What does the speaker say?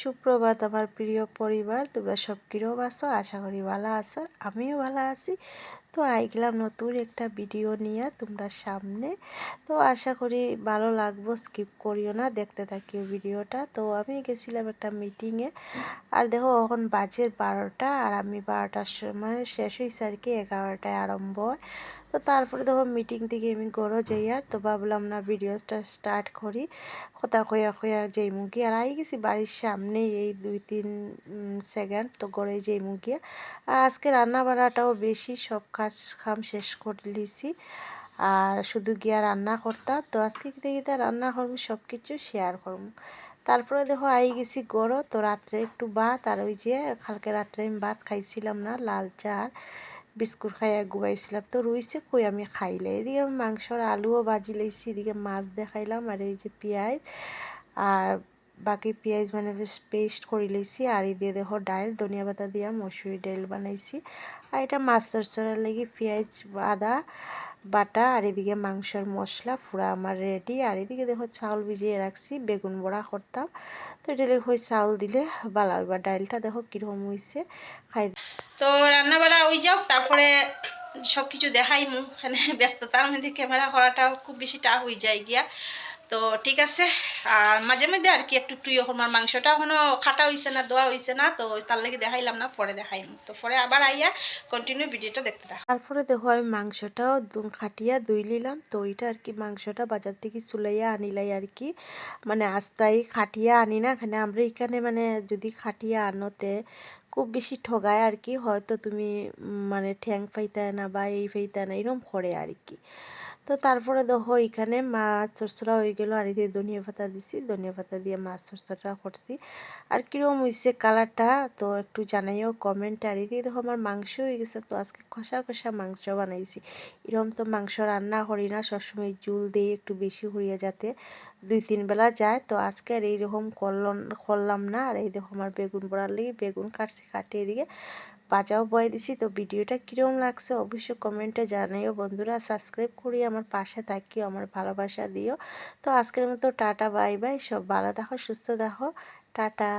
সুপ্রভাত আমার প্রিয় পরিবার, তোমরা সব কিরম আছো? আশা করি ভালো আছো আমিও ভালো আছি। তো আইগলাম নতুন একটা ভিডিও নিয়ে তোমরা সামনে। তো আশা করি ভালো লাগবো স্কিপ করিও না, দেখতে থাকি ভিডিওটা। তো আমি গেছিলাম একটা মিটিংয়ে আর দেখো, এখন বাজে বারোটা আর আমি বারোটার সময় শেষ হয়েছে আর কি, এগারোটায় আরম্ভ হয়। তো তারপরে দেখো মিটিং থেকে আমি গড়ো যাই আর, তো ভাবলাম না ভিডিওটা স্টার্ট করি। কথা কয়া কয়া যেই মুখি আর আই গেছি বাড়ির সামনে এই দুই তিন সেকেন্ড তো গড়ে যেই মুগিয়া আর আজকে রান্না বাড়াটাও বেশি, সব কাজ খাম শেষ করে লিছি আর শুধু গিয়া রান্না করতাম, তো আজকে কিতে কিতে রান্না করব সব কিছু শেয়ার করব। তারপরে দেখো আই গেছি গড়ো তো রাত্রে একটু ভাত, আর ওই যে কালকে রাত্রে আমি ভাত খাইছিলাম না, লাল চা আর বিস্কুট খাইয়া গুবাইছিলাম তো রুইছে কই আমি খাইলে এদিকে মাংসর আলুও ভাজি লাইছি, এদিকে মাছ দেখাইলাম, আর এই যে পেঁয়াজ, আর বাকি পেঁয়াজ মানে বেশ পেস্ট করে লইছি আর এই দিয়ে দেখো ডাইল, ধনিয়া পাতা দিয়া মসুরি ডাইল বানাইছি। আর এটা মাছ চড়ার লাগি পেঁয়াজ, আদা, বাটা, আর এদিকে মাংসের মশলা পুরা আমার রেডি আর এদিকে দেখো চাউল ভিজিয়ে রাখছি, বেগুন বড়া করতাম। তো এটা হয়ে চাউল দিলে ভালো এবার ডাইলটা দেখো কীরকম হয়েছে খাই তো রান্না বাড়া ওই যাও, তারপরে সব কিছু দেখাই মু এখানে ব্যস্ততার মধ্যে ক্যামেরা করাটাও খুব বেশি টাফ হয়ে যায় গিয়া। তো ঠিক আছে, আর মাঝে মধ্যে আর কি একটু একটু এখন মাংসটা এখনও খাটা হয়েছে না, দোয়া হয়েছে না, তো তার লাগে দেখাইলাম না, পরে দেখাইম। তো পরে আবার আইয়া কন্টিনিউ ভিডিওটা দেখতে থাক। তারপরে দেখো আমি মাংসটাও খাটিয়া ধুই নিলাম, তো ওইটা আর কি মাংসটা বাজার থেকে চুলাইয়া আনিলাই আর কি। মানে আস্তাই খাটিয়া আনি না, এখানে আমরা এখানে মানে যদি খাটিয়া আনোতে খুব বেশি ঠগায় আর কি, হয়তো তুমি মানে ঠ্যাং পাইতে না বা এই পাইতে না এরকম করে আর কি। তো তারপরে দেখো এখানে মাছ চরচড়া হয়ে গেলো, আর এদিকে ধনিয়া পাতা দিছি, ধনিয়া পাতা দিয়ে মাছ চরচড়া করছি। আর কীরকম হয়েছে কালারটা, তো একটু জানাইও কমেন্টে আর এদিকে দেখো আমার মাংস হয়ে গেছে, তো আজকে কষা কষা মাংস বানাইছি। এরকম তো মাংস রান্না করি না, সবসময় জুল দিয়ে একটু বেশি হইয়া যাতে দুই তিন বেলা যায়। তো আজকে আর এইরকম করলাম করলাম না, আর এই দেখো আমার বেগুন বড়ার লেগে বেগুন কাটছি, কাটিয়ে এদিকে বাজাও বয়ে দিছি। তো ভিডিওটা কীরকম লাগছে অবশ্যই কমেন্টে জানাইও বন্ধুরা। সাবস্ক্রাইব করি আমার পাশে থাকিও, আমার ভালোবাসা দিও। তো আজকের মতো টাটা, বাই বাই। সব ভালো দেখো সুস্থ দেখো টাটা।